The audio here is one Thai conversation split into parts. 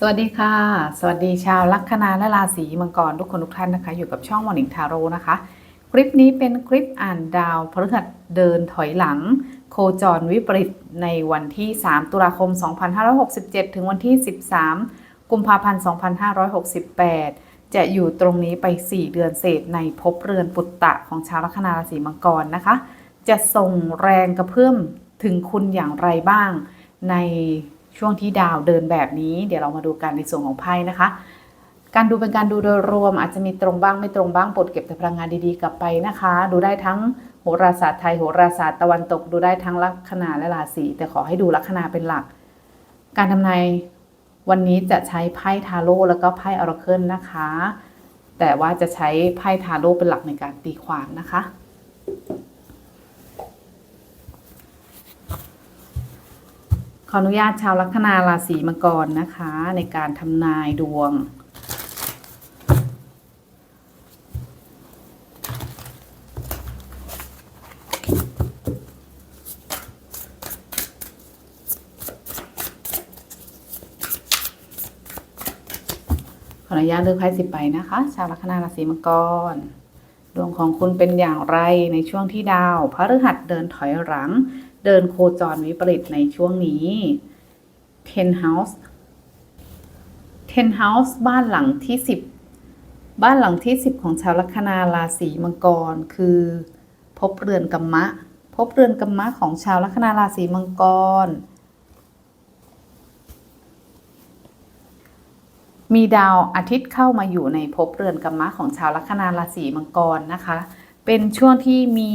สวัสดีค่ะ สวัสดีชาวลัคนาและราศีมังกรทุกคนทุกท่านนะคะ อยู่กับช่องมอนิงทาโร่นะคะ คลิปนี้เป็นคลิปอ่านดาวพฤหัสเดินถอยหลัง โคจรวิปริตในวันที่ 3 ตุลาคม 2567 ถึงวันที่ 13 กุมภาพันธ์ 2568 จะอยู่ตรงนี้ไป 4 เดือนเศษในภพเรือนปุตตะของชาวลัคนาราศีมังกรนะคะ จะส่งแรงกระเพื่อมถึงคุณอย่างไรบ้างใน ช่วงที่ดาวเดินแบบนี้ เดี๋ยวเรามาดูกันในส่วนของไพ่นะคะ การดูเป็นการดูโดยรวม อาจจะมีตรงบ้างไม่ตรงบ้างปรดเก็บแต่พลังงานดีๆกลับไปนะคะ ดูได้ทั้งโหราศาสตร์ไทยโหราศาสตร์ตะวันตกดูได้ทั้งลัคนาและราศีแต่ขอให้ดูลัคนาเป็นหลัก การทำนายวันนี้จะใช้ไพ่ทาโร่แล้วก็ไพ่ออราเคิลนะคะ แต่ว่าจะใช้ไพ่ทาโร่เป็นหลักในการตีความนะคะ ออนุญาตชาวลัคนาราศีมังกรนะคะ ในการทำนายดวง ขออนุญาตเลือกไพ่สิบใบนะคะ ชาวลัคนาราศีมังกรดวงของคุณเป็นอย่างไรในช่วงที่ดาวพฤหัสเดินถอยหลัง เดินโคจรวิปริตในช่วงนี้ Ten House Ten House บ้านหลังที่ 10 บ้านหลังที่ 10 ของชาวลัคนาราศีมังกร คือพบเรือนกัมมะ พบเรือนกัมมะของชาวลัคนาราศีมังกร มีดาวอาทิตย์เข้ามาอยู่ในภพเรือนกัมมะของชาวลัคนาราศีมังกรนะคะ เป็นช่วงที่มี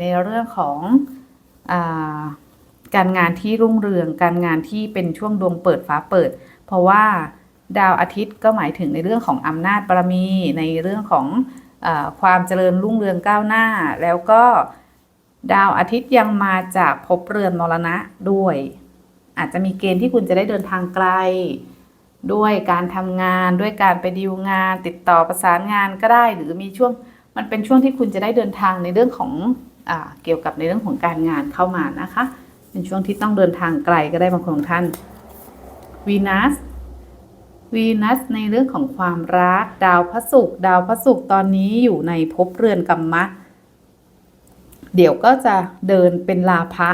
ในเรื่องของ การงานที่รุ่งเรือง การงานที่เป็นช่วงดวงเปิดฟ้าเปิด เพราะว่าดาวอาทิตย์ก็หมายถึงในเรื่องของอำนาจบารมีในเรื่องของอความเจริญรุ่งเรืองก้าวหน้า แล้วก็ดาวอาทิตย์ยังมาจากภพเรือนมรณะด้วย อาจจะมีเกณฑ์ที่คุณจะได้เดินทางไกล ด้วยการทำงานด้วยการไปดีลงาน ติดต่อประสานงานก็ได้ หรือมีช่วงมันเป็นช่วงที่คุณจะได้เดินทางในเรื่องของ เกี่ยวกับในเรื่องของการงานเข้ามานะคะ เป็นช่วงที่ต้องเดินทางไกลก็ได้บางคนของท่านวีนัสวีนัสในเรื่องของความรักดาวพระศุกร์ดาวพระศุกร์ตอนนี้อยู่ในภพเรือนกัมมะ เดี๋ยวก็จะเดินเป็นลาภะ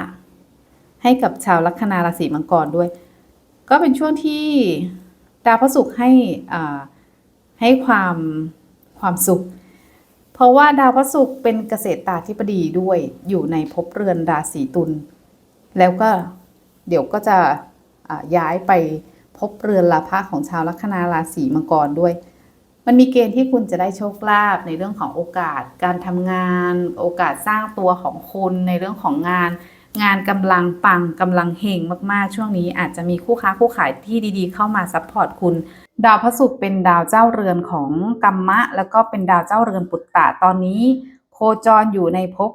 ให้กับชาวลัคนาราศีมังกรด้วย ก็เป็นช่วงที่ดาวพระศุกร์ให้อ่าให้ความความสุข เพราะว่าดาวพระศุกร์เป็นเกษตรตาธิปดีด้วยอยู่ในภพเรือนราศีตุลแล้วก็เดี๋ยวก็จะย้ายไปพบเรือนลาภะของชาวลัคนาราศีมังกรด้วย มันมีเกณฑ์ที่คุณจะได้โชคลาภในเรื่องของโอกาส การทำงาน โอกาสสร้างตัวของคุณในเรื่องของงาน งานกำลังปังกำลังเฮงมากๆ ช่วงนี้อาจจะมีคู่ค้าคู่ขายที่ดีๆ เข้ามาซัพพอร์ตคุณ ดาวพระศุกร์เป็นดาวเจ้าเรือนของกัมมะ แล้วก็เป็นดาวเจ้าเรือนปุตตะตอนนี้ โคจรอยู่ในภพ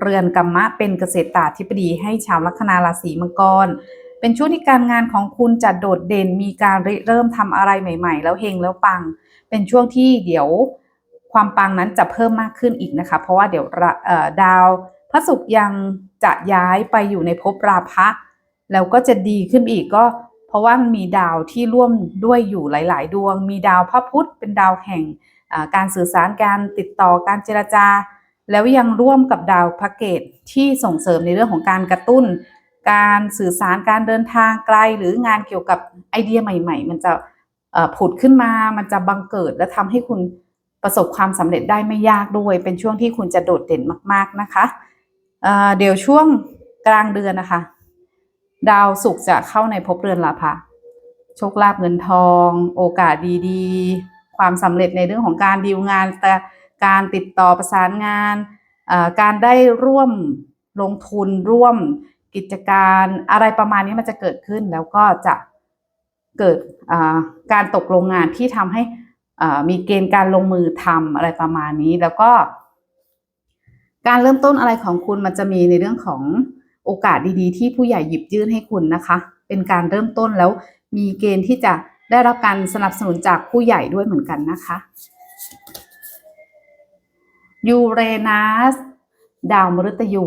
เรือนกัมมะ เป็นเกษตรตาธิปดีให้ชาวลัคนาราศีมังกร เป็นช่วงที่การงานของคุณจะโดดเด่นมีการเริ่มทำอะไรใหม่ ๆ แล้วเฮงแล้วปัง เป็นช่วงที่เดี๋ยวความปังนั้นจะเพิ่มมากขึ้นอีกนะคะ เพราะว่าเดี๋ยวดาว พระศุกร์ยังจะย้ายไปอยู่ในภพราพะ แล้วก็จะดีขึ้นอีกก็ เพราะว่ามีดาวที่ร่วมด้วยอยู่หลาย ๆ ดวง มีดาวพระพุธเป็นดาวแห่งการสื่อสารการติดต่อการเจรจา แล้วยังร่วมกับดาวพระเกตที่ส่งเสริมในเรื่องของการกระตุ้น การสื่อสารการเดินทางไกล หรืองานเกี่ยวกับไอเดียใหม่ ๆ มันจะผุดขึ้นมา มันจะบังเกิดและทำให้คุณประสบความสำเร็จได้ไม่ยากด้วย เป็นช่วงที่คุณจะโดดเด่นมาก ๆนะคะ เดี๋ยวช่วงกลางเดือนนะคะ ดาวศุกร์จะเข้าในภพเรือนลาภะโชคลาภเงินทอง โอกาสดีๆ ความสำเร็จในเรื่องของการดีลงาน แต่การติดต่อประสานงาน การได้ร่วมลงทุนร่วมกิจการอะไรประมาณนี้มันจะเกิดขึ้นแล้วก็จะเกิดการตกลงงานที่ทำให้มีเกณฑ์การลงมือทำอะไรประมาณนี้แล้วก็ การเริ่มต้นอะไรของคุณมันจะมีในเรื่องของโอกาสดีๆ ที่ผู้ใหญ่หยิบยื่นให้คุณนะคะ เป็นการเริ่มต้นแล้วมีเกณฑ์ที่จะได้รับการสนับสนุนจากผู้ใหญ่ด้วยเหมือนกันนะคะยูเรนัสดาวมฤตยู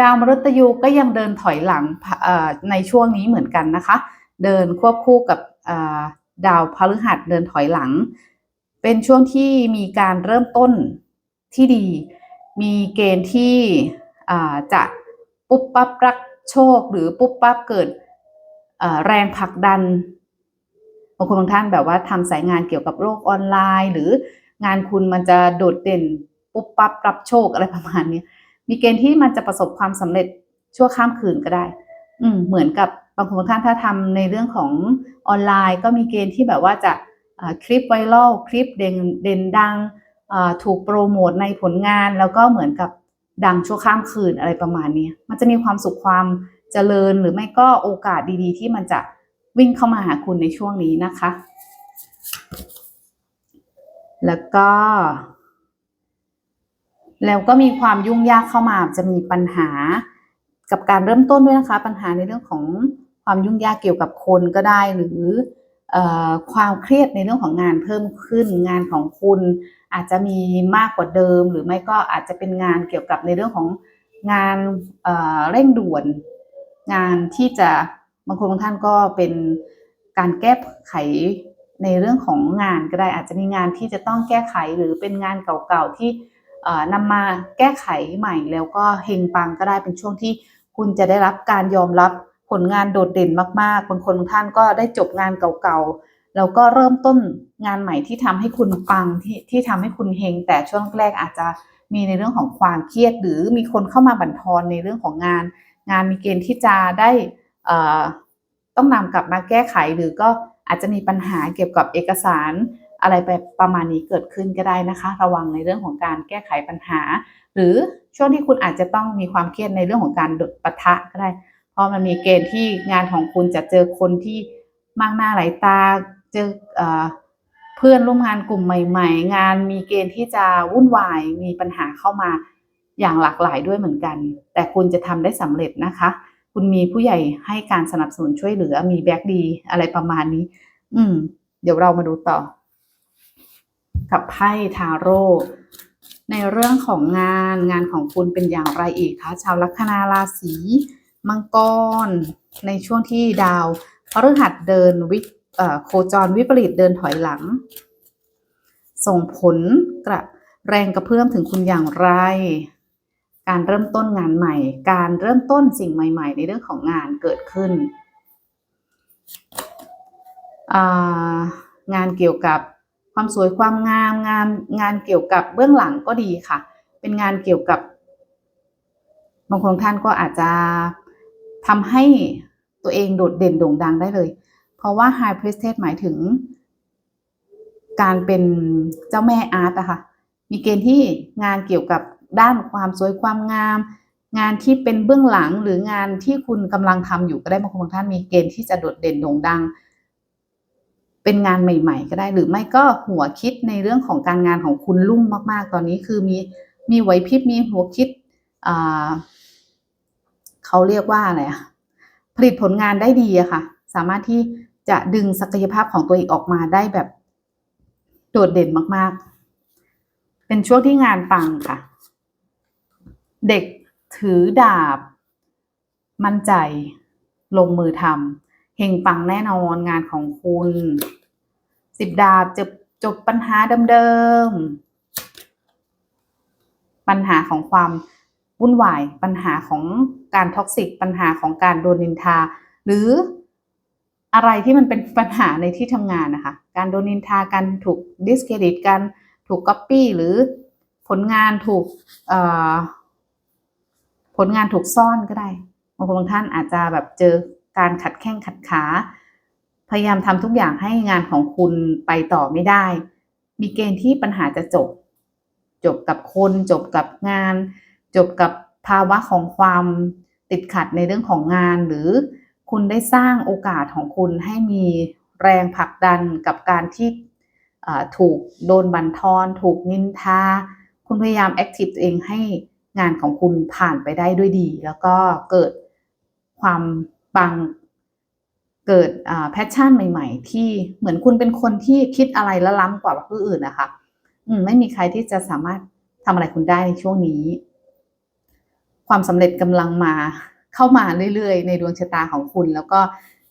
ดาวมฤตยูก็ยังเดินถอยหลังในช่วงนี้เหมือนกันนะคะ เดินควบคู่กับดาวพฤหัสเดินถอยหลัง เป็นช่วงที่มีการเริ่มต้น ที่ดี มีเกณฑ์ที่จะปุ๊บปั๊บรักโชค หรือปุ๊บปั๊บเกิดแรงผลักดันบางคนบางท่านแบบว่าทำสายงานเกี่ยวกับโลกออนไลน์ หรืองานคุณมันจะโดดเด่นปุ๊บปั๊บรับโชคอะไรประมาณนี้มีเกณฑ์ที่มันจะประสบความสำเร็จชั่วข้ามคืนก็ได้ อืเหมือนกับบางคนบางท่านถ้าทำในเรื่องของออนไลน์ ก็มีเกณฑ์ที่แบบว่าจะคลิปไวรัลคลิปเด่นเด่นดัง ถูกโปรโมทในผลงานแล้วก็เหมือนกับดังชั่วข้ามคืนอะไรประมาณนี้มันจะมีความสุขความเจริญหรือไม่ก็โอกาสดีๆ ที่มันจะวิ่งเข้ามาหาคุณในช่วงนี้นะคะ แล้วก็ แล้วก็มีความยุ่งยากเข้ามาจะมีปัญหากับการเริ่มต้นด้วยนะคะ ปัญหาในเรื่องของความยุ่งยากเกี่ยวกับคนก็ได้หรือออความเครียดในเรื่องของงานเพิ่มขึ้นงานของคุณ อาจจะมีมากกว่าเดิม หรือไม่ก็อาจจะเป็นงานเกี่ยวกับในเรื่องของงานเเร่งด่วน งานที่จะบางคนบางท่านก็เป็นการแก้ไขในเรื่องของงานก็ได้อาจจะมีงานที่จะต้องแก้ไขหรือเป็นงานเก่าๆที่นำมาแก้ไขใหม่แล้วก็เฮงปังก็ได้เป็นช่วงที่คุณจะได้รับการยอมรับผลงานโดดเด่นมากๆบางคนบางท่านก็ได้จบงานเก่าๆ แล้วก็เริ่มต้นงานใหม่ที่ทำให้คุณปังที่ที่ทำให้คุณเฮงแต่ช่วงแรกอาจจะมีในเรื่องของความเครียด หรือมีคนเข้ามาบั่นทอนในเรื่องของงาน งานมีเกณฑ์ที่จะได้อ่อต้องนำกลับมาแก้ไขหรือก็อาจจะมีปัญหาเกี่ยวกับเอกสารอะไรไปประมาณนี้เกิดขึ้นก็ได้นะคะ ระวังในเรื่องของการแก้ไขปัญหา หรือช่วงที่คุณอาจจะต้องมีความเครียดในเรื่องของการดดปะทะก็ได้ เพราะมันมีเกณฑ์ที่งานของคุณจะเจอคนที่มากหน้าหลายตา เจอเพื่อนร่วมงานกลุ่มใหม่ ๆ งานมีเกณฑ์ที่จะวุ่นวายมีปัญหาเข้ามาอย่างหลากหลายด้วยเหมือนกัน แต่คุณจะทำได้สำเร็จนะคะ คุณมีผู้ใหญ่ให้การสนับสนุนช่วยเหลือมีแบ็กดีอะไรประมาณนี้ อืม เดี๋ยวเรามาดูต่อ กับไพ่ทาโร่ในเรื่องของงานงานของคุณเป็นอย่างไรอีกคะชาวลัคนาราศีมังกร ในช่วงที่ดาวพฤหัสเดินวิ โคจรวิปริตเดินถอยหลัง ส่งผลกระแรงกระเพื่อมถึงคุณอย่างไร การเริ่มต้นงานใหม่ การเริ่มต้นสิ่งใหม่ ๆ ในเรื่องของงานเกิดขึ้น งานเกี่ยวกับความสวยความงามงานงานเกี่ยวกับเบื้องหลังก็ดีค่ะ เป็นงานเกี่ยวกับบางคนท่านก็อาจจะทำให้ตัวเองโดดเด่นโด่งดังได้เลย เพราะว่า High Priestess หมายถึง การเป็นเจ้าแม่อาร์ตอะค่ะ มีเกณฑ์ที่งานเกี่ยวกับด้านความสวยความงาม งานที่เป็นเบื้องหลังหรืองานที่คุณกำลังทำอยู่ก็ได้บางคนท่านมีเกณฑ์ที่จะโดดเด่นโด่งดัง เป็นงานใหม่ ๆ ก็ได้หรือไม่ก็หัวคิดในเรื่องของการงานของคุณรุ่งมาก ๆ ตอนนี้คือมีมีไหวพริบมีหัวคิดเขาเรียกว่าอะไรอะผลิตผลงานได้ดีอะค่ะ สามารถที่ จะดึงศักยภาพของตัวเองออกมาได้แบบ โดดเด่นมากๆ เป็นช่วงที่งานปังค่ะ เด็กถือดาบ มั่นใจ ลงมือทำเฮงปังแน่นอนงานของคุณสิบดาบจบจบปัญหาเดิมๆปัญหาของความวุ่นวาย ปัญหาของการท็อกซิก ปัญหาของการโดนนินทา หรือ อะไรที่มันเป็นปัญหาในที่ทำงานนะคะ การโดนนินทาการถูกดิสเครดิตการถูกก๊อปปี้หรือผลงานถูกผลงานถูกซ่อนก็ได้บางคนบางท่านอาจจะแบบเจอการขัดแข้งขัดขา พยายามทำทุกอย่างให้งานของคุณไปต่อไม่ได้ มีเกณฑ์ที่ปัญหาจะจบ จบกับคนจบกับงาน จบกับภาวะของความติดขัดในเรื่องของงานหรือ คุณได้สร้างโอกาสของคุณให้มีแรงผลักดันกับการที่ถูกโดนบันทอน ถูกนินทา คุณพยายามแอคทีฟตัวเองให้งานของคุณผ่านไปได้ด้วยดี แล้วก็เกิดความปังเกิดแพชชั่นใหม่ ๆ ที่เหมือนคุณเป็นคนที่คิดอะไรและล้ำกว่าผู้อื่นนะคะไม่มีใครที่จะสามารถทำอะไรคุณได้ในช่วงนี้ ความสำเร็จกำลังมา เข้ามาเรื่อยๆ ในดวงชะตาของคุณ แล้วก็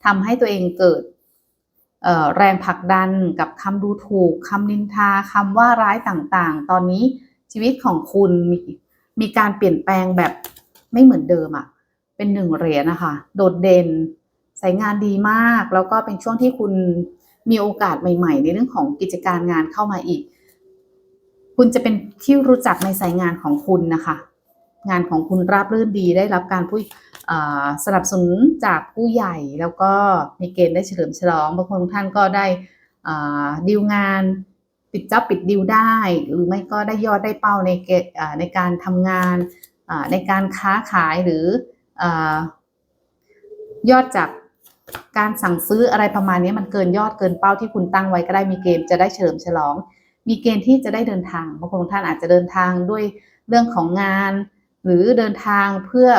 ทำให้ตัวเองเกิดแรงผลักดันกับคำดูถูกคำนินทาคำว่าร้ายต่างๆ ตอนนี้ชีวิตของคุณมีมีการเปลี่ยนแปลงแบบไม่เหมือนเดิมอะเป็นหนึ่งเหรียญนะคะ โดดเด่นใช้งานดีมาก แล้วก็เป็นช่วงที่คุณมีโอกาสใหม่ ๆ ในเรื่องของกิจการงานเข้ามาอีก คุณจะเป็นที่รู้จักในสายงานของคุณนะคะ งานของคุณราบรื่นดีได้รับการผู้อ่า สนับสนุนจากผู้ใหญ่แล้วก็มีเกณฑ์ได้เฉลิมฉลองบางคนท่านก็ได้ดีลงานปิดจ็อบปิดดีลได้ หรือไม่ก็ได้ยอดได้เป้าในเกณฑ์อ่าในการทำงานในการค้าขายหรืออยอดจากการสั่งซื้ออะไรประมาณนี้มันเกินยอดเกินเป้าที่คุณตั้งไว้ก็ได้มีเกณฑ์จะได้เฉลิมฉลอง มีเกณฑ์ที่จะได้เดินทางบางคนท่านอาจจะเดินทางด้วยเรื่องของงาน หรือเดินทางเพื่อ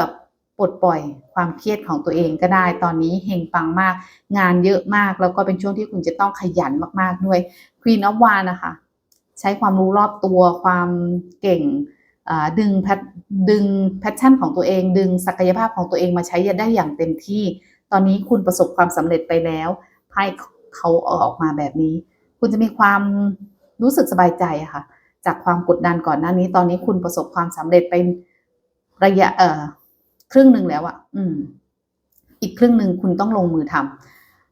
ปลดปล่อยความเครียดของตัวเองก็ได้ ตอนนี้เฮงปังมาก งานเยอะมาก แล้วก็เป็นช่วงที่คุณจะต้องขยันมากๆด้วย Queen of w a n นะคะใช้ความรู้รอบตัวความเก่งดึงแพทดึงแพชชั่นของตัวเอง ดึงศักยภาพของตัวเองมาใช้ได้อย่างเต็มที่ ตอนนี้คุณประสบความสำเร็จไปแล้วไพ่เขาออกมาแบบนี้ คุณจะมีความรู้สึกสบายใจค่ะ จากความกดดันก่อนหน้านี้ ตอนนี้คุณประสบความสำเร็จไประยะเอ่อ ครึ่งหนึ่งแล้วอะอืม อีกครึ่งหนึ่งคุณต้องลงมือท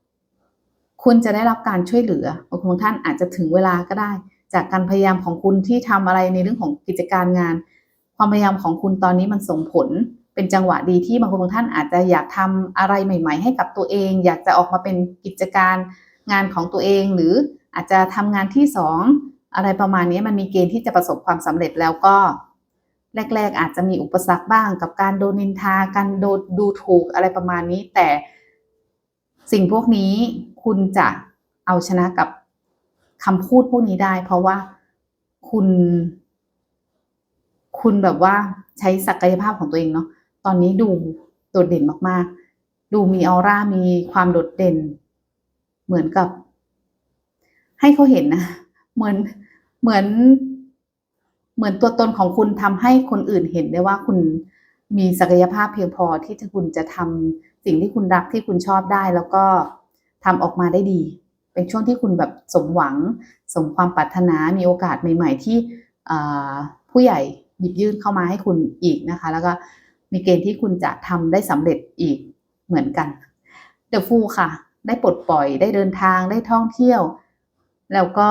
ำคุณจะได้รับการช่วยเหลือบางคนท่านอาจจะถึงเวลาก็ได้ จากการพยายามของคุณที่ทำอะไรในเรื่องของกิจการงาน ความพยายามของคุณตอนนี้มันส่งผลเป็นจังหวะดีที่บางคนบางท่านอาจจะอยากทำอะไรใหม่ ๆ ให้กับตัวเอง อยากจะออกมาเป็นกิจการงานของตัวเอง หรืออาจจะทำงานที่สองอะไรประมาณนี้มันมีเกณฑ์ที่จะประสบความสำเร็จแล้วก็ แรก ๆ อาจจะมีอุปสรรคบ้างกับการโดนนินทาการโดนดูถูกอะไรประมาณนี้ แต่สิ่งพวกนี้คุณจะเอาชนะกับคำพูดพวกนี้ได้ เพราะว่าคุณ คุณแบบว่าใช้ศักยภาพของตัวเองเนาะตอนนี้ดูโดดเด่นมากๆ ดูมีออร่ามีความโดดเด่น เหมือนกับ ให้เขาเห็นนะเหมือนเหมือน เหมือนตัวตนของคุณทำให้คนอื่นเห็นได้ว่าคุณมีศักยภาพเพียงพอที่จะคุณจะทำสิ่งที่คุณรักที่คุณชอบได้ แล้วก็ทำออกมาได้ดี เป็นช่วงที่คุณแบบสมหวัง สมความปรารถนามีโอกาสใหม่ ๆ ที่ผู้ใหญ่หยิบยื่นเข้ามาให้คุณอีกนะคะ แล้วก็มีเกณฑ์ที่คุณจะทำได้สำเร็จอีกเหมือนกันเดอะฟูค่ะ ได้ปลดปล่อยได้เดินทางได้ท่องเที่ยว แล้วก็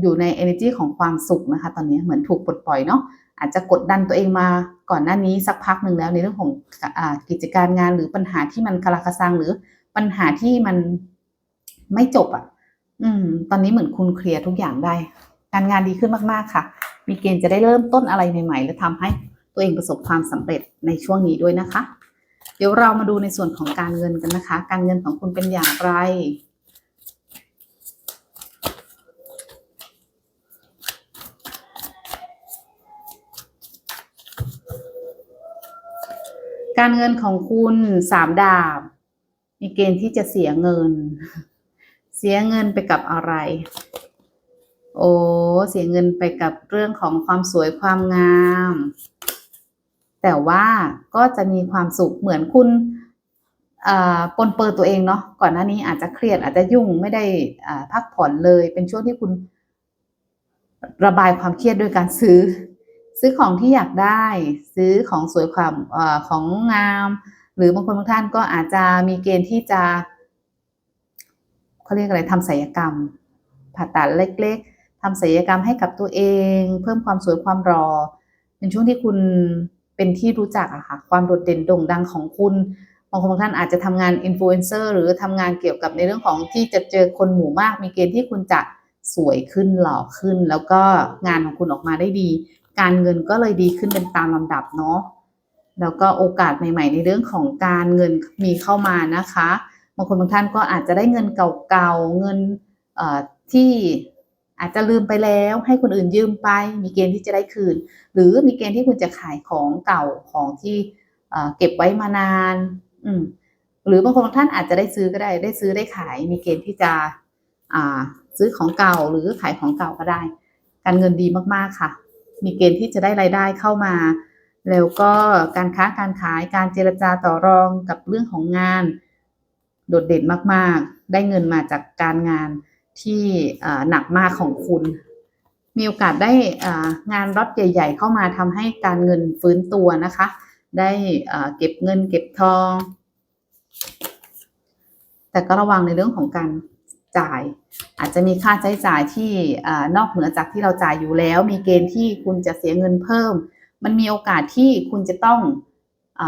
อยู่ใน energy ของความสุขนะคะ ตอนนี้เหมือนถูกปลดปล่อยเนาะอาจจะกดดันตัวเองมาก่อนหน้านี้สักพักหนึ่งแล้วในเรื่องของอกิจการงานหรือปัญหาที่มันคาราคาซังหรือปัญหาที่มันไม่จบอะ่ะ อืม ตอนนี้เหมือนคุณเคลียร์ทุกอย่างได้ การงานดีขึ้นมากๆค่ะ มีเกณฑ์จะได้เริ่มต้นอะไรใหม่ ๆ และทำให้ตัวเองประสบความสำเร็จในช่วงนี้ด้วยนะคะ เดี๋ยวเรามาดูในส่วนของการเงินกันนะคะ การเงินของคุณเป็นอย่างไร การเงินของคุณสามดาบ มีเกณฑ์ที่จะเสียเงิน เสียเงินไปกับอะไร โอ้เสียเงินไปกับเรื่องของความสวยความงาม แต่ว่าก็จะมีความสุขเหมือนคุณปนเปื้อนตัวเองเนาะก่อนหน้านี้อาจจะเครียดอาจจะยุ่งไม่ได้พักผ่อนเลย เป็นช่วงที่คุณระบายความเครียดด้วยการซื้อ ซื้อของที่อยากได้ ซื้อของสวยความอของงาม หรือบางคนบางท่านก็อาจจะมีเกณฑ์ที่จะเขาเรียกอะไรทำศัลยกรรม ผ่าตัดเล็ก ๆทำศัลยกรรมให้กับตัวเอง เพิ่มความสวยความรอ เป็นช่วงที่คุณเป็นที่รู้จักอะค่ะความโดดเด่นโด่งดังของคุณบางคนบางท่านอาจจะทำงานอินฟลูเอนเซอร์หรือทำงานเกี่ยวกับในเรื่องของที่จะเจอคนหมู่มาก มีเกณฑ์ที่คุณจะสวยขึ้นหล่อขึ้น แล้วก็งานของคุณออกมาได้ดี การเงินก็เลยดีขึ้นเป็นตามลำดับเนาะแล้วก็โอกาสใหม่ ๆ ในเรื่องของการเงินมีเข้ามานะคะบางคนบางท่านก็อาจจะได้เงินเก่าๆเงินที่อาจจะลืมไปแล้วให้คนอื่นยืมไป มีเกณฑ์ที่จะได้คืน หรือมีเกณฑ์ที่คุณจะขายของเก่าของที่เก็บไว้มานาน อืมหรือบางคนบางท่านอาจจะได้ซื้อก็ได้ ได้ซื้อได้ขาย มีเกณฑ์ที่จะซื้อของเก่าหรือขายของเก่าก็ได้ การเงินดีมากๆค่ะ มีเกณฑ์ที่จะได้รายได้เข้ามา แล้วก็การค้าการขายการเจรจาต่อรองกับเรื่องของงาน โดดเด่นมากๆ ได้เงินมาจากการงานที่หนักมากของคุณ มีโอกาสได้งานรับใหญ่ ๆ เข้ามาทำให้การเงินฟื้นตัวนะคะ ได้เก็บเงินเก็บทอง แต่ก็ระวังในเรื่องของการ จ่าย อาจจะมีค่าใช้จ่ายที่นอกเหนือจากที่เราจ่ายอยู่แล้ว มีเกณฑ์ที่คุณจะเสียเงินเพิ่ม มันมีโอกาสที่คุณจะต้องอ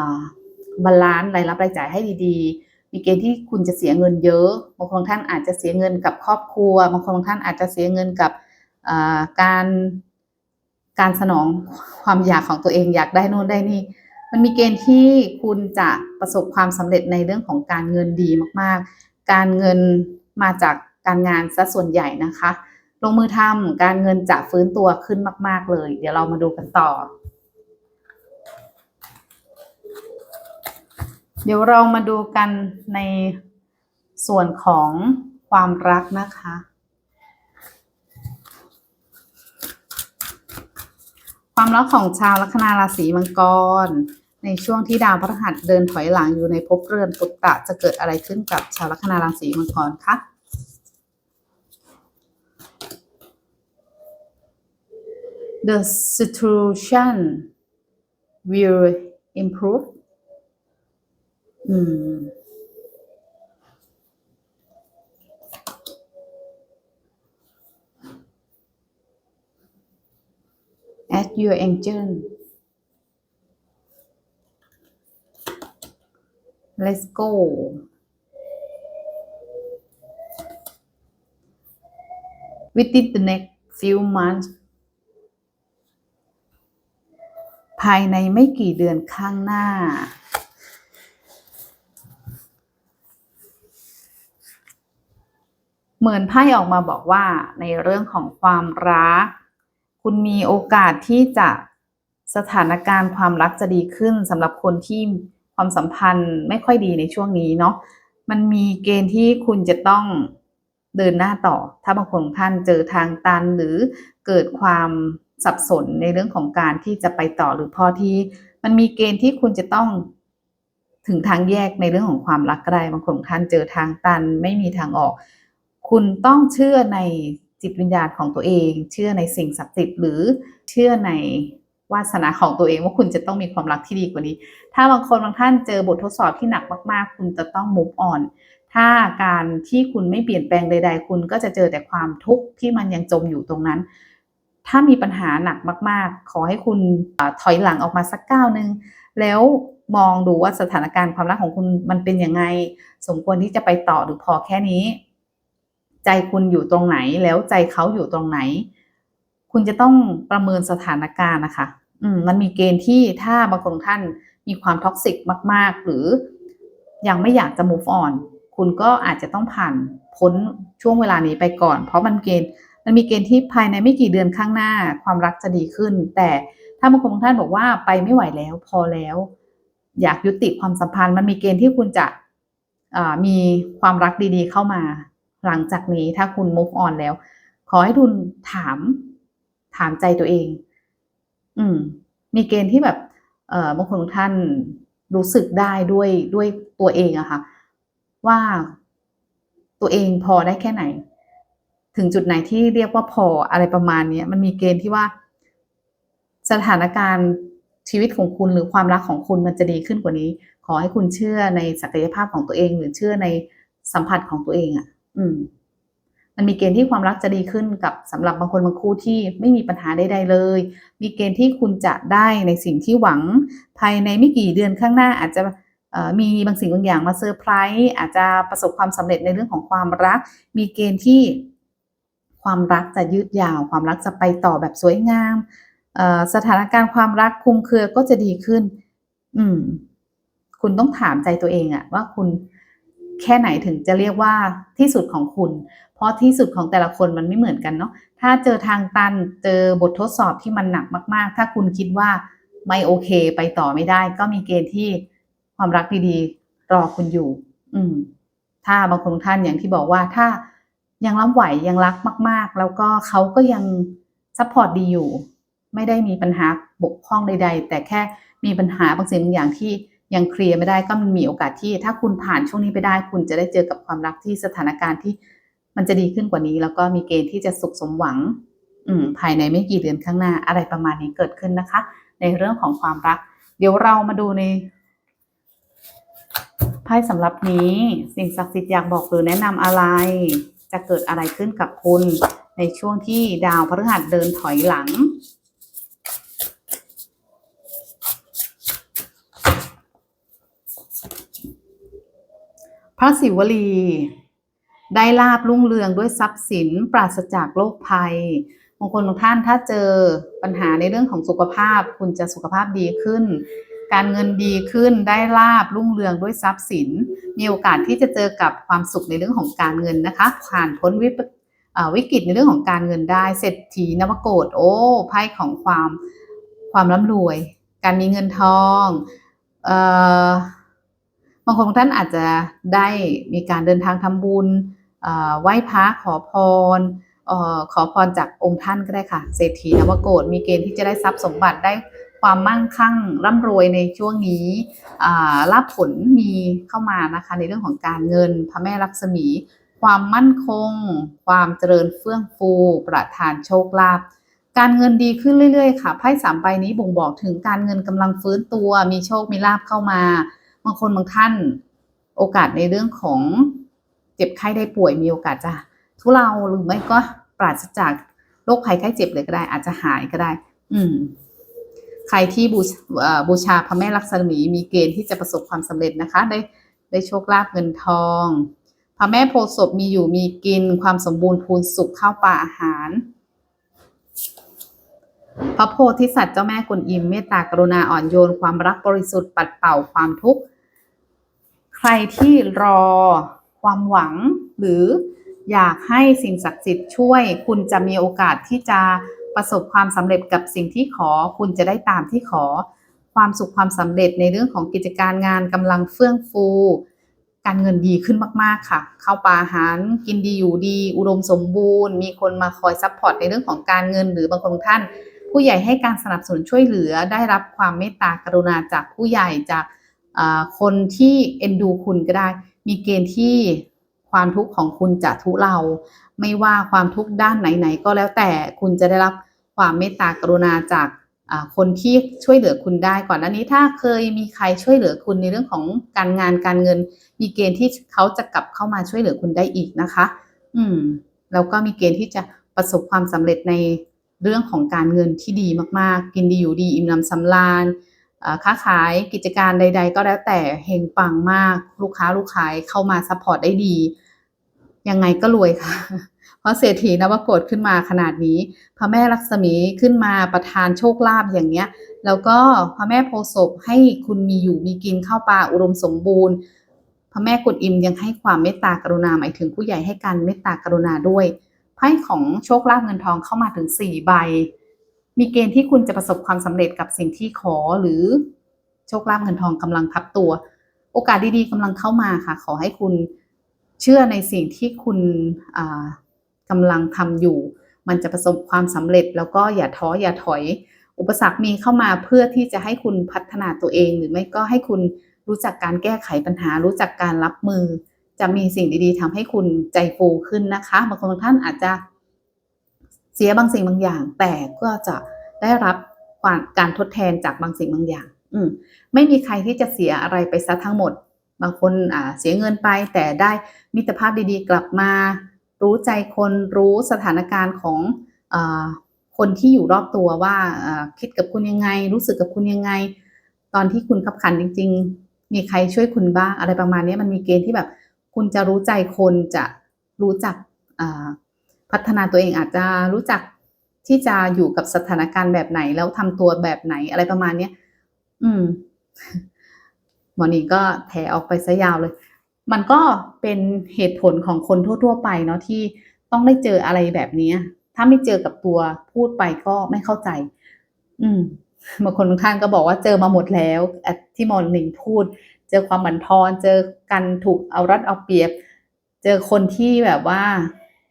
บาลานซ์รายรับรายจ่ายให้ดีๆ มีเกณฑ์ที่คุณจะเสียเงินเยอะบางคนท่านอาจจะเสียเงินกับครอบครัวบางคนท่านอาจจะเสียเงินกับการการสนองความอยากของตัวเองอยากได้นู่นได้นี่ มันมีเกณฑ์ที่คุณจะประสบความสำเร็จในเรื่องของการเงินดีมาก ๆ การเงิน มาจากการงานซะส่วนใหญ่นะคะ ลงมือทำการเงินจะฟื้นตัวขึ้นมาก ๆ เลย เดี๋ยวเรามาดูกันต่อ เดี๋ยวเรามาดูกันในส่วนของความรักนะคะ ความรักของชาวลัคนาราศีมังกร ในช่วงที่ดาวพฤหัสเดินถอยหลังอยู่ในภพเรือนปุตตะจะเกิดอะไรขึ้นกับชาวลัคนาราศีมังกรคะ The situation will improve อืม at your angel let's go within the next few months ภายในไม่กี่เดือนข้างหน้า เหมือนไพ่ออกมาบอกว่าในเรื่องของความรัก คุณมีโอกาสที่จะสถานการณ์ความรักจะดีขึ้นสำหรับคนที่ ความสัมพันธ์ไม่ค่อยดีในช่วงนี้เนาะมันมีเกณฑ์ที่คุณจะต้องเดินหน้าต่อ ถ้าบางคนท่านเจอทางตันหรือเกิดความสับสนในเรื่องของการที่จะไปต่อหรือพอที่ มันมีเกณฑ์ที่คุณจะต้องถึงทางแยกในเรื่องของความรักก็ได้บางคนท่านเจอทางตันไม่มีทางออก คุณต้องเชื่อในจิตวิญญาณของตัวเอง เชื่อในสิ่งศักดิ์สิทธิ์หรือเชื่อใน วาสนาของตัวเองว่าคุณจะต้องมีความรักที่ดีกว่านี้ ถ้าบางคนบางท่านเจอบททดสอบที่หนักมาก ๆ คุณจะต้อง move on ถ้าการที่คุณไม่เปลี่ยนแปลงใด ๆ คุณก็จะเจอแต่ความทุกข์ที่มันยังจมอยู่ตรงนั้น ถ้ามีปัญหาหนักมาก ๆ ขอให้คุณถอยหลังออกมาสักก้าวหนึ่งแล้วมองดูว่าสถานการณ์ความรักของคุณมันเป็นยังไง สมควรที่จะไปต่อหรือพอแค่นี้ ใจคุณอยู่ตรงไหนแล้วใจเขาอยู่ตรงไหน คุณจะต้องประเมินสถานการณ์นะคะ อืมมันมีเกณฑ์ที่ถ้าบางคนท่านมีความท็อกซิกมาก ๆ หรือยังไม่อยากจะ move on คุณก็อาจจะต้องผ่านพ้นช่วงเวลานี้ไปก่อน เพราะมันเกณฑ์มันมีเกณฑ์ที่ภายในไม่กี่เดือนข้างหน้าความรักจะดีขึ้น แต่ถ้าบางคนท่านบอกว่าไปไม่ไหวแล้วพอแล้ว อยากยุติความสัมพันธ์ มันมีเกณฑ์ที่คุณจะมีความรักดีๆ เข้ามา หลังจากนี้ถ้าคุณ move on แล้ว ขอให้คุณถาม ถามใจตัวเอง อืม มีเกณฑ์ที่แบบ เอ่อบางคนท่านรู้สึกได้ด้วยด้วยตัวเองอะค่ะ ว่าตัวเองพอได้แค่ไหน ถึงจุดไหนที่เรียกว่าพออะไรประมาณเนี้ยมันมีเกณฑ์ที่ว่า สถานการณ์ชีวิตของคุณหรือความรักของคุณมันจะดีขึ้นกว่านี้ ขอให้คุณเชื่อในศักยภาพของตัวเอง หรือเชื่อในสัมผัสของตัวเองอะ่ะ อืม มันมีเกณฑ์ที่ความรักจะดีขึ้นกับสำหรับบางคนบางคู่ที่ไม่มีปัญหาใดๆเลย มีเกณฑ์ที่คุณจะได้ในสิ่งที่หวัง ภายในไม่กี่เดือนข้างหน้าอาจจะมีบางสิ่งบางอย่างมาเซอร์ไพรส์อาจจะประสบความสำเร็จในเรื่องของความรัก มีเกณฑ์ที่ความรักจะยืดยาว ความรักจะไปต่อแบบสวยงาม สถานการณ์ความรักคลุมเครือก็จะดีขึ้น อืม คุณต้องถามใจตัวเองอะว่าคุณ แค่ไหนถึงจะเรียกว่าที่สุดของคุณ เพราะที่สุดของแต่ละคนมันไม่เหมือนกันเนาะถ้าเจอทางตันเจอบททดสอบที่มันหนักมาก ๆ ถ้าคุณคิดว่าไม่โอเคไปต่อไม่ได้ ก็มีเกณฑ์ที่ความรักดีๆรอคุณอยู่ อืม ถ้าบางคนท่านอย่างที่บอกว่าถ้ายังรับไหวยังรักมาก ๆ แล้วก็เขาก็ยังซัพพอร์ตดีอยู่ ไม่ได้มีปัญหาบกพร่องใด ๆ แต่แค่มีปัญหาบางสิ่งบางอย่างที่ ยังเคลียร์ไม่ได้ก็มันมีโอกาสที่ ถ้าคุณผ่านช่วงนี้ไปได้ คุณจะได้เจอกับความรักที่สถานการณ์ที่มันจะดีขึ้นกว่านี้ แล้วก็มีเกณฑ์ที่จะสุขสมหวัง อืมภายในไม่กี่เดือนข้างหน้าอะไรประมาณนี้เกิดขึ้นนะคะ ในเรื่องของความรัก เดี๋ยวเรามาดูในไพ่สำหรับนี้สิ่งศักดิ์สิทธิ์อยากบอกหรือแนะนำอะไร จะเกิดอะไรขึ้นกับคุณ ในช่วงที่ดาวพฤหัสเดินถอยหลัง พระศิวลี ได้ลาบรุ่งเรืองด้วยทรัพย์สินปราศจากโรคภัยบางคนบางท่านถ้าเจอปัญหาในเรื่องของสุขภาพ คุณจะสุขภาพดีขึ้น การเงินดีขึ้นได้ลาบรุ่งเรืองด้วยทรัพย์สิน มีโอกาสที่จะเจอกับความสุขในเรื่องของการเงินนะคะ ผ่านพ้นวิปวิกฤตในเรื่องของการเงินได้เศรษฐีนวโกฏโอ้ไพ่ของความความร่ำรวย การมีเงินทองเอ่อ บางคนบางท่านอาจจะได้มีการเดินทางทำบุญไหว้พระขอพรออขอพรจากองค์ท่านก็ได้ค่ะ เศรษฐีนวโกฏมีเกณฑ์ที่จะได้ทรัพย์สมบัติได้ความมั่งคั่งร่ำรวยในช่วงนี้อ่าลาภผลมีเข้ามานะคะในเรื่องของการเงินพระแม่ลักษมี ความมั่นคง ความเจริญเฟื่องฟู ประทานโชคลาภการเงินดีขึ้นเรื่อยๆ ค่ะไพ่สามใบนี้บ่งบอกถึงการเงินกำลังฟื้นตัว มีโชคมีลาภเข้ามา บางคนบางท่านโอกาสในเรื่องของเจ็บไข้ได้ป่วยมีโอกาสจะทุเลาหรือไม่ก็ปราศจากโรคภัยไข้เจ็บเลยก็ได้ อาจจะหายก็ได้ อืม ใครที่บูชเอ่อบูชาพระแม่ลักษมีมีเกณฑ์ที่จะประสบความสำเร็จนะคะ ได้ได้โชคลาภเงินทอง พระแม่โพธิ์ศพมีอยู่มีกินความสมบูรณ์พูนสุขข้าวปลาอาหาร พระโพธิสัตว์เจ้าแม่กวนอิมเมตตากรุณาอ่อนโยนความรักบริสุทธิ์ปัดเป่าความทุกข์ รที่รอความหวัง หรืออยากให้สิ่งศักดิ์สิทธิ์ช่วย คุณจะมีโอกาสที่จะประสบความสำเร็จกับสิ่งที่ขอ คุณจะได้ตามที่ขอ ความสุขความสำเร็จในเรื่องของกิจการงานกำลังเฟื่องฟู การเงินดีขึ้นมากๆค่ะ เข้าปลาอาหารกินดีอยู่ดี อุดมสมบูรณ์ มีคนมาคอยซัพพอร์ตในเรื่องของการเงินหรือบางคนท่าน ผู้ใหญ่ให้การสนับสนุนช่วยเหลือได้รับความเมตตากรุณาจากผู้ใหญ่จาก คนที่เอ็นดูคุณก็ได้ มีเกณฑ์ที่ความทุกข์ของคุณจะทุเลาไม่ว่าความทุกข์ด้านไหนๆก็แล้วแต่คุณจะได้รับความเมตตากรุณาจากคนที่ช่วยเหลือคุณได้ก่อนหน้านี้ถ้าเคยมีใครช่วยเหลือคุณในเรื่องของการงานการเงิน มีเกณฑ์ที่เขาจะกลับเข้ามาช่วยเหลือคุณได้อีกนะคะ อืมแล้วก็มีเกณฑ์ที่จะประสบความสำเร็จในเรื่องของการเงินที่ดีมากๆ กินดีอยู่ดีอิ่มน้ำสำราญ ค้าขายกิจการใด ๆ ก็แล้วแต่เฮงปังมากลูกค้าลูกขายเข้ามาซัพพอร์ตได้ดี ยังไงก็รวยค่ะ เพราะเศรษฐีนวโกฏขึ้นมาขนาดนี้ พระแม่ลักษมีขึ้นมาประทานโชคลาภอย่างเงี้ย แล้วก็พระแม่โพศพให้คุณมีอยู่มีกินข้าวปลาอุดมสมบูรณ์ พระแม่กุฎอิมยังให้ความเมตตากรุณาหมายถึงผู้ใหญ่ให้การเมตตากรุณาด้วยไพ่ของโชคลาภเงินทองเข้ามาถึงสี่ใบ มีเกณฑ์ที่คุณจะประสบความสำเร็จกับสิ่งที่ขอหรือโชคลาภเงินทองกำลังทับตัว โอกาสดีๆกำลังเข้ามาค่ะ ขอให้คุณเชื่อในสิ่งที่คุณอ่ากำลังทำอยู่ มันจะประสบความสำเร็จ แล้วก็อย่าท้ออย่าถอย อุปสรรคมีเข้ามาเพื่อที่จะให้คุณพัฒนาตัวเอง หรือไม่ก็ให้คุณรู้จักการแก้ไขปัญหา รู้จักการรับมือ จะมีสิ่งดีๆทำให้คุณใจฟูขึ้นนะคะบางคนบางท่านอาจจะ เสียบางสิ่งบางอย่าง แต่ก็จะได้รับการทดแทนจากบางสิ่งบางอย่าง อืมไม่มีใครที่จะเสียอะไรไปซะทั้งหมด บางคนอ่าเสียเงินไป แต่ได้มิตรภาพดีๆ กลับมา รู้ใจคนรู้สถานการณ์ของอคนที่อยู่รอบตัวว่าคิดกับคุณยังไง รู้สึกกับคุณยังไง ตอนที่คุณขับขันจริง ๆ มีใครช่วยคุณบ้างอะไรประมาณนี้มันมีเกณฑ์ที่แบบ คุณจะรู้ใจคนจะรู้จัก พัฒนาตัวเองอาจจะรู้จักที่จะอยู่กับสถานการณ์แบบไหน แล้วทำตัวแบบไหนอะไรประมาณเนี้ยอืม หมอนี่ก็แผ่ออกไปซะยาวเลย มันก็เป็นเหตุผลของคนทั่ว ๆ ไปเนาะที่ต้องได้เจออะไรแบบนี้ ถ้าไม่เจอกับตัวพูดไปก็ไม่เข้าใจ อืมบางคนบางท่านก็บอกว่าเจอมาหมดแล้วที่หมอหนิงพูด เจอความบันทอน เจอกันถูกเอารัดเอาเปรียบ เจอคนที่แบบว่า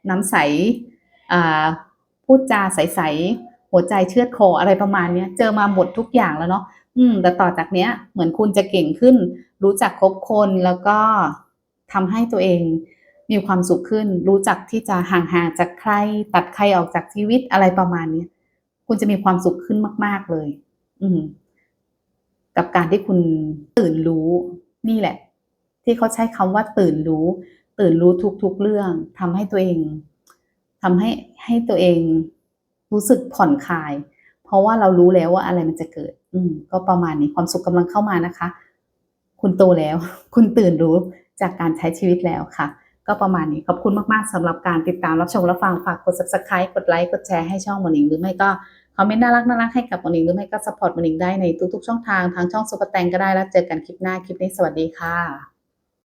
น้ำใสพูดจาใสๆหัวใจเชือดคออะไรประมาณนี้เจอมาหมดทุกอย่างแล้วเนาะอืม แต่ต่อจากเนี้ย เหมือนคุณจะเก่งขึ้น รู้จักคบคนแล้วก็ทำให้ตัวเองมีความสุขขึ้น รู้จักที่จะห่างๆจากใคร ตัดใครออกจากชีวิตอะไรประมาณเนี้ยคุณจะมีความสุขขึ้นมาก ๆเลย อืม กับการที่คุณตื่นรู้นี่แหละ ที่เขาใช้คำว่าตื่นรู้ ตื่นรู้ทุกๆเรื่องทำให้ตัวเองทำให้ให้ตัวเองรู้สึกผ่อนคลาย เพราะว่าเรารู้แล้วว่าอะไรมันจะเกิด อืม ก็ประมาณนี้ความสุขกำลังเข้ามานะคะ คุณโตแล้ว คุณตื่นรู้จากการใช้ชีวิตแล้วค่ะ ก็ประมาณนี้ขอบคุณมากๆสำหรับการติดตามรับชมรับฟังฝากกด subscribe กดไลค์กดแชร์ให้ช่องมอนิงหรือไม่ก็คอมเมนต์น่ารักน่ารักให้กับมอนิงหรือไม่ก็ support หมอนิงได้ในทุกๆช่องทางทางช่องซุปเปอร์แตงก็ได้แล้วเจอกันคลิปหน้าคลิปนี้สวัสดีค่ะ